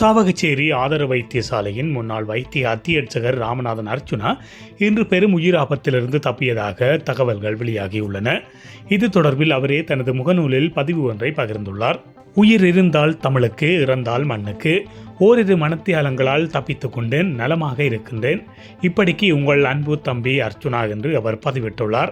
சாவகச்சேரி ஆதர வைத்தியசாலையின் முன்னாள் வைத்திய அத்தியட்சகர் ராமநாதன் அர்ச்சுனா இன்று பெரும் உயிர் ஆபத்திலிருந்து தப்பியதாக தகவல்கள் வெளியாகியுள்ளன. இது தொடர்பில் அவரே தனது முகநூலில் பதிவு ஒன்றை பகிர்ந்துள்ளார். உயிர் இருந்தால் தமிழுக்கு இறந்தால் மண்ணுக்கு ஓரிரு மனத்தியாலங்களால் தப்பித்து கொண்டேன் நலமாக இருக்கின்றேன். இப்படிக்கு உங்கள் அன்பு தம்பி அர்ச்சுனா என்று அவர் பதிவிட்டுள்ளார்.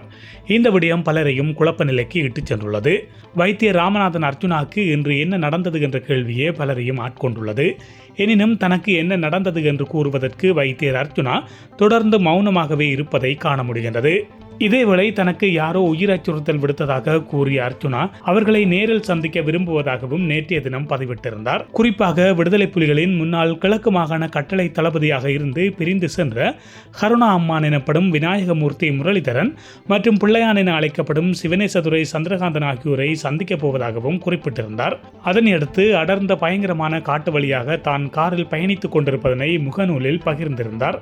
இந்த விடயம் பலரையும் குழப்ப நிலைக்கு இட்டுச் சென்றுள்ளது. வைத்திய ராமநாதன் அர்ச்சுனாக்கு இன்று என்ன நடந்தது என்ற கேள்வியே பலரையும் ஆட்கொண்டுள்ளது. எனினும் தனக்கு என்ன நடந்தது என்று கூறுவதற்கு வைத்தியர் அர்ச்சுனா தொடர்ந்து மௌனமாகவே இருப்பதை காண முடிகின்றது. இதேவேளை தனக்கு யாரோ உயிர் அச்சுறுத்தல் விடுத்ததாக கூறிய அர்ச்சுனா அவர்களை நேரில் சந்திக்க விரும்புவதாகவும் நேற்றைய தினம் பதிவிட்டிருந்தார். குறிப்பாக விடுதலை புலிகளின் முன்னாள் கிழக்கு மாகாண கட்டளை தளபதியாக இருந்து பிரிந்து சென்ற கருணா அம்மான் எனப்படும் விநாயகமூர்த்தி முரளிதரன் மற்றும் பிள்ளையான் என அழைக்கப்படும் சிவனேசதுரை சந்திரகாந்தன் ஆகியோரை சந்திக்கப் போவதாகவும் குறிப்பிட்டிருந்தார். அதனையடுத்து அடர்ந்த பயங்கரமான காட்டு வழியாக தான் காரில் பயணித்துக் கொண்டிருப்பதனை முகநூலில் பகிர்ந்திருந்தார்.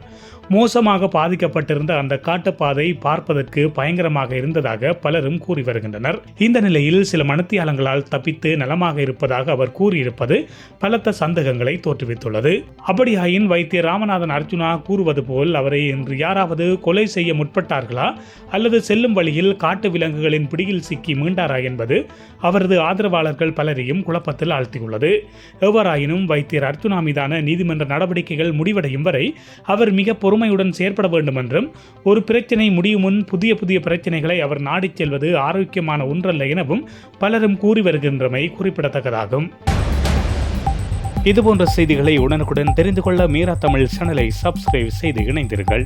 மோசமாக பாதிக்கப்பட்டிருந்த அந்த காட்டுப்பாதை பார்ப்பதற்கு அளவிற்கு பயங்கரமாக இருந்ததாக பலரும் கூறி வருகின்றனர். இந்த நிலையில் சில மனத்தியாலங்களால் தப்பித்து நலமாக இருப்பதாக அவர் கூறியிருப்பது பலத்த சந்தேகங்களை தோற்றுவித்துள்ளது. அப்படியாயின் வைத்திய ராமநாதன் அர்ஜுனா கூறுவது போல் அவரை இன்று யாராவது கொலை செய்ய முற்பட்டார்களா? அல்லது செல்லும் வழியில் காட்டு விலங்குகளின் பிடியில் சிக்கி மீண்டாரா என்பது அவரது ஆதரவாளர்கள் பலரையும் குழப்பத்தில் ஆழ்த்தியுள்ளது. எவ்வாறாயினும் வைத்தியர் அர்ஜுனா மீதான நீதிமன்ற நடவடிக்கைகள் முடிவடையும் வரை அவர் மிக பொறுமையுடன் செயற்பட வேண்டும் என்றும் ஒரு பிரச்சினை முடியும் முன் புதிய புதிய பிரச்சனைகளை அவர் நாடிச் செல்வது ஆரோக்கியமான ஒன்றல்ல எனவும் பலரும் கூறி வருகின்றமை குறிப்பிடத்தக்கதாகும். இதுபோன்ற செய்திகளை உடனுக்குடன் தெரிந்து கொள்ள மீரா தமிழ் சேனலை சப்ஸ்கிரைப் செய்து இணைந்தீர்கள்